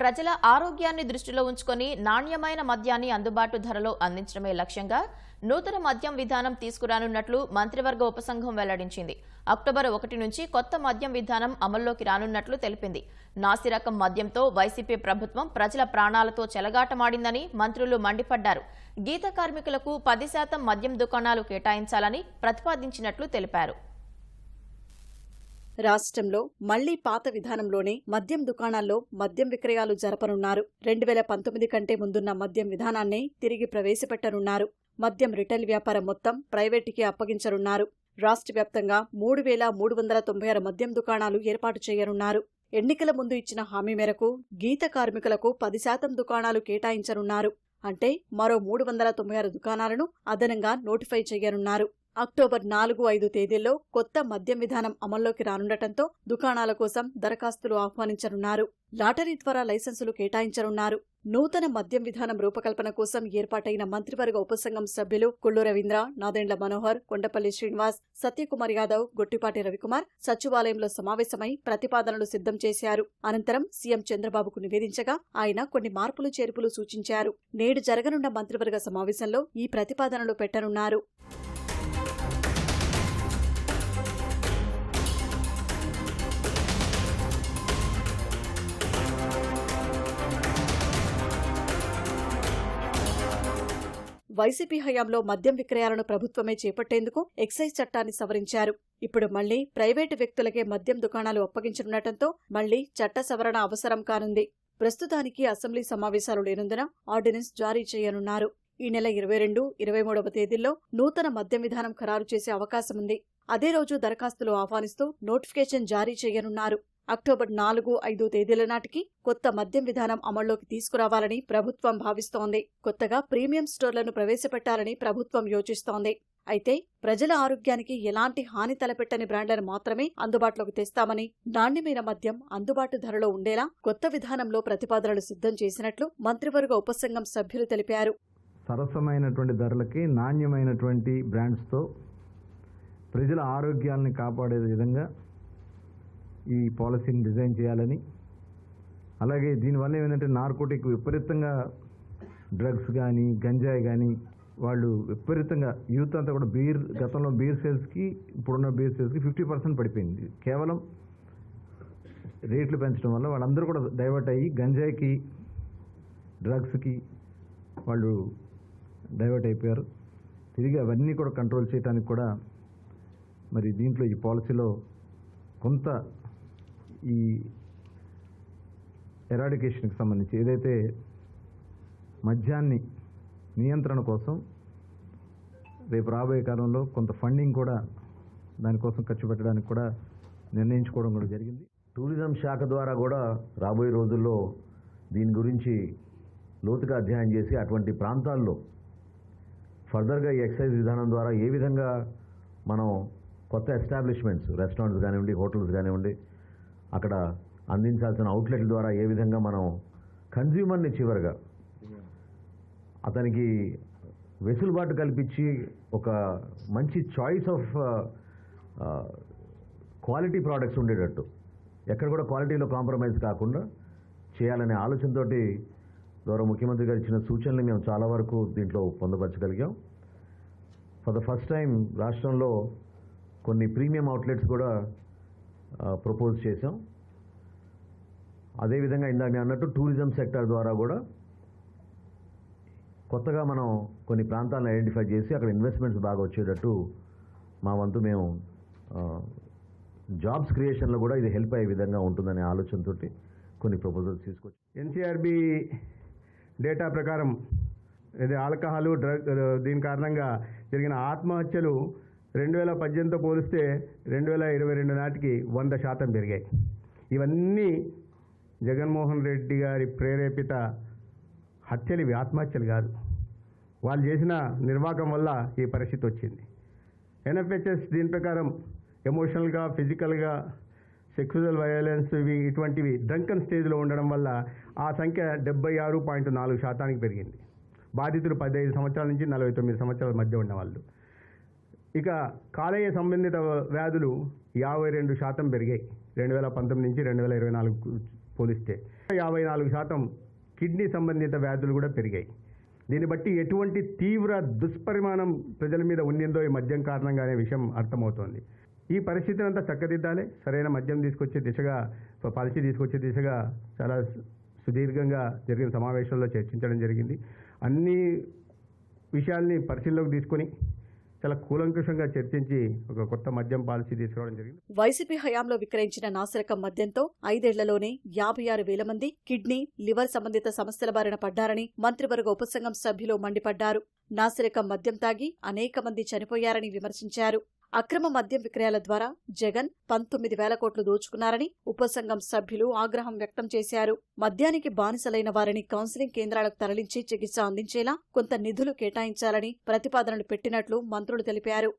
ప్రజల ఆరోగ్యాన్ని దృష్టిలో ఉంచుకొని నాణ్యమైన మద్యాన్ని అందుబాటు ధరలో అందించడమే లక్ష్యంగా నూతన మద్యం విధానం తీసుకురానున్నట్లు మంత్రివర్గ ఉపసంఘం వెల్లడించింది. అక్టోబర్ ఒకటి నుంచి కొత్త మద్యం విధానం అమల్లోకి రానున్నట్లు తెలిపింది. నాసిరకం మద్యంతో వైసీపీ ప్రభుత్వం ప్రజల ప్రాణాలతో చెలగాటమాడిందని మంత్రులు మండిపడ్డారు. గీత కార్మికులకు పది శాతం మద్యం దుకాణాలు కేటాయించాలని ప్రతిపాదించినట్లు తెలిపారు. రాష్ట్రంలో మళ్ళీ పాత విధానంలోనే మద్యం దుకాణాల్లో మద్యం విక్రయాలు జరపనున్నారు. రెండు వేల పంతొమ్మిది కంటే ముందున్న మద్యం విధానాన్నే తిరిగి ప్రవేశపెట్టనున్నారు. మద్యం రిటైల్ వ్యాపారం మొత్తం ప్రైవేటుకి అప్పగించనున్నారు. రాష్ట్ర వ్యాప్తంగా మూడు వేల మూడు వందల తొంభై ఆరు మద్యం దుకాణాలు ఏర్పాటు చేయనున్నారు. ఎన్నికల ముందు ఇచ్చిన హామీ మేరకు గీత కార్మికులకు పది శాతం దుకాణాలు కేటాయించనున్నారు. అంటే మరో మూడు వందల తొంభై ఆరు దుకాణాలను అదనంగా నోటిఫై చేయనున్నారు. అక్టోబర్ నాలుగు ఐదు తేదీల్లో కొత్త మద్యం విధానం అమల్లోకి రానుండటంతో దుకాణాల కోసం దరఖాస్తులు ఆహ్వానించనున్నారు. లాటరీ ద్వారా లైసెన్సులు కేటాయించనున్నారు. నూతన మద్యం విధానం రూపకల్పన కోసం ఏర్పాటైన మంత్రివర్గ ఉపసంఘం సభ్యులు కొల్లు రవీంద్ర నాదెండ్ల మనోహర్ కొండపల్లి శ్రీనివాస్ సత్యకుమార్ యాదవ్ గొట్టిపాటి రవికుమార్ సచివాలయంలో సమావేశమై ప్రతిపాదనలు సిద్ధం చేశారు. అనంతరం సీఎం చంద్రబాబుకు నివేదించగా ఆయన కొన్ని మార్పులు చేర్పులు సూచించారు. నేడు జరగనున్న మంత్రివర్గ సమావేశంలో ఈ ప్రతిపాదనలు పెట్టనున్నారు. వైసీపీ హయాంలో మద్యం విక్రయాలను ప్రభుత్వమే చేపట్టేందుకు ఎక్సైజ్ చట్టాన్ని సవరించారు. ఇప్పుడు మళ్ళీ ప్రైవేటు వ్యక్తులకే మద్యం దుకాణాలు అప్పగించనుండటంతో మళ్ళీ చట్ట సవరణ అవసరం కానుంది. ప్రస్తుతానికి అసెంబ్లీ సమావేశాలు లేనందున ఆర్డినెన్స్ జారీ చేయనున్నారు. ఈ నెల ఇరవై రెండు ఇరవై మూడవ తేదీల్లో నూతన మద్యం విధానం ఖరారు చేసే అవకాశముంది. అదే రోజు దరఖాస్తులు ఆహ్వానిస్తూ నోటిఫికేషన్ జారీ చేయనున్నారు. అక్టోబర్ నాలుగు ఐదు తేదీల నాటికి కొత్త మద్యం విధానం అమల్లోకి తీసుకురావాలని ప్రభుత్వం భావిస్తోంది. కొత్తగా ప్రీమియం స్టోర్లను ప్రవేశపెట్టాలని ప్రభుత్వం యోచిస్తోంది. అయితే ప్రజల ఆరోగ్యానికి ఎలాంటి హాని తలపెట్టని బ్రాండ్లను మాత్రమే అందుబాటులోకి తెస్తామని నాణ్యమైన మద్యం అందుబాటు ధరలో ఉండేలా కొత్త విధానంలో ప్రతిపాదనలు సిద్ధం చేసినట్లు మంత్రివర్గ ఉపసంఘం సభ్యులు తెలిపారు. సరసమైనటువంటి ధరలకి నాణ్యమైనటువంటి బ్రాండ్స్తో ప్రజల ఆరోగ్యాన్ని కాపాడే విధంగా ఈ పాలసీని డిజైన్ చేయాలని. అలాగే దీనివల్ల ఏమైందంటే నార్కోటిక్ విపరీతంగా డ్రగ్స్ కానీ గంజాయి కానీ వాళ్ళు విపరీతంగా యూత్ అంతా కూడా బీర్ గతంలో బీర్ సేల్స్కి ఇప్పుడున్న బీర్ సేల్స్కి ఫిఫ్టీ పర్సెంట్ పడిపోయింది. కేవలం రేట్లు పెంచడం వల్ల వాళ్ళందరూ కూడా డైవర్ట్ అయ్యి గంజాయికి డ్రగ్స్కి వాళ్ళు డైవర్ట్ అయిపోయారు. తిరిగి అవన్నీ కూడా కంట్రోల్ చేయడానికి కూడా మరి దీంట్లో ఈ పాలసీలో కొంత ఈ ఎరాడికేషన్కి సంబంధించి ఏదైతే మద్యాన్ని నియంత్రణ కోసం రేపు రాబోయే కాలంలో కొంత ఫండింగ్ కూడా దానికోసం ఖర్చు పెట్టడానికి కూడా నిర్ణయించుకోవడం కూడా జరిగింది. టూరిజం శాఖ ద్వారా కూడా రాబోయే రోజుల్లో దీని గురించి లోతుగా అధ్యయనం చేసి అటువంటి ప్రాంతాల్లో ఫర్దర్గా ఈ ఎక్సైజ్ విధానం ద్వారా ఏ విధంగా మనం కొత్త ఎస్టాబ్లిష్మెంట్స్ రెస్టారెంట్స్ కానివ్వండి హోటల్స్ కానివ్వండి అక్కడ అందించాల్సిన అవుట్లెట్ల ద్వారా ఏ విధంగా మనం కన్జ్యూమర్ని చివరిగా అతనికి వెసులుబాటు కల్పించి ఒక మంచి చాయిస్ ఆఫ్ క్వాలిటీ ప్రోడక్ట్స్ ఉండేటట్టు. ఎక్కడ కూడా క్వాలిటీలో కాంప్రమైజ్ కాకుండా చేయాలనే ఆలోచనతోటి గౌరవ ముఖ్యమంత్రి గారు ఇచ్చిన సూచనలు మేము చాలా వరకు దీంట్లో పొందపరచగలిగాం. ఫర్ ద ఫస్ట్ టైం రాష్ట్రంలో కొన్ని ప్రీమియం అవుట్లెట్స్ కూడా ప్రపోజ్ చేశాం. అదేవిధంగా ఇందాక నేను అన్నట్టు టూరిజం సెక్టర్ ద్వారా కూడా కొత్తగా మనం కొన్ని ప్రాంతాలను ఐడెంటిఫై చేసి అక్కడ ఇన్వెస్ట్మెంట్స్ బాగా వచ్చేటట్టు మా వంతు మేము జాబ్స్ క్రియేషన్లో కూడా ఇది హెల్ప్ అయ్యే విధంగా ఉంటుందనే ఆలోచనతోటి కొన్ని ప్రపోజల్స్ తీసుకొచ్చి. ఎన్సీఆర్బి డేటా ప్రకారం ఇది ఆల్కహాలు డ్రగ్ దీని కారణంగా జరిగిన ఆత్మహత్యలు రెండు వేల పద్దెనిమిదితో పోలిస్తే రెండు వేల ఇరవై రెండు నాటికి వంద శాతం పెరిగాయి. ఇవన్నీ జగన్మోహన్ రెడ్డి గారి ప్రేరేపిత హత్యలు ఇవి ఆత్మహత్యలు కాదు. వాళ్ళు చేసిన నిర్వాహకం వల్ల ఈ పరిస్థితి వచ్చింది. ఎన్ఎఫ్హెచ్ఎస్ దీని ప్రకారం ఎమోషనల్గా ఫిజికల్గా సెక్సువల్ వయలెన్స్ ఇవి ఇటువంటివి డ్రంకన్ స్టేజ్లో ఉండడం వల్ల ఆ సంఖ్య డెబ్బై ఆరు పాయింట్ నాలుగు శాతానికి పెరిగింది. బాధితులు పదహైదు సంవత్సరాల నుంచి నలభై తొమ్మిది సంవత్సరాల మధ్య ఉన్నవాళ్ళు ఇక కాలేయ సంబంధిత వ్యాధులు యాభై రెండు శాతం పెరిగాయి. రెండు వేల పంతొమ్మిది నుంచి రెండు వేల ఇరవై నాలుగు పోలిస్తే యాభై నాలుగు శాతం కిడ్నీ సంబంధిత వ్యాధులు కూడా పెరిగాయి. దీన్ని బట్టి ఎటువంటి తీవ్ర దుష్పరిమాణం ప్రజల మీద ఉండిందో ఈ మద్యం కారణంగా అనే విషయం అర్థమవుతోంది. ఈ పరిస్థితిని అంతా చక్కదిద్దాలి. సరైన మద్యం తీసుకొచ్చే దిశగా పాలసీ తీసుకొచ్చే దిశగా చాలా సుదీర్ఘంగా జరిగిన సమావేశంలో చర్చించడం జరిగింది. అన్ని విషయాల్ని పరిశీలనలోకి తీసుకొని చాలా కూలంకుషంగా చర్చించి ఒక కొత్త మద్యం పాలసీ తీసుకురావడం జరిగింది. వైసీపీ హయాంలో విక్రయించిన నాసిరకం మద్యంతో ఐదేళ్ళలోనే యాభై ఆరు వేల మంది కిడ్నీ లివర్ సంబంధిత సమస్యల బారిన పడ్డారని మంత్రివర్గ ఉపసంఘం సభ్యులు మండిపడ్డారు. నాసిరకం మద్యం తాగి అనేక మంది చనిపోయారని విమర్శించారు. అక్రమ మద్యం విక్రయాల ద్వారా జగన్ పంతొమ్మిది వేల కోట్లు దోచుకున్నారని ఉపసంఘం సభ్యులు ఆగ్రహం వ్యక్తం చేశారు. మద్యానికి బానిసలైన వారిని కౌన్సిలింగ్ కేంద్రాలకు తరలించి చికిత్స అందించేలా కొంత నిధులు కేటాయించాలని ప్రతిపాదనలు పెట్టినట్లు మంత్రులు తెలిపారు.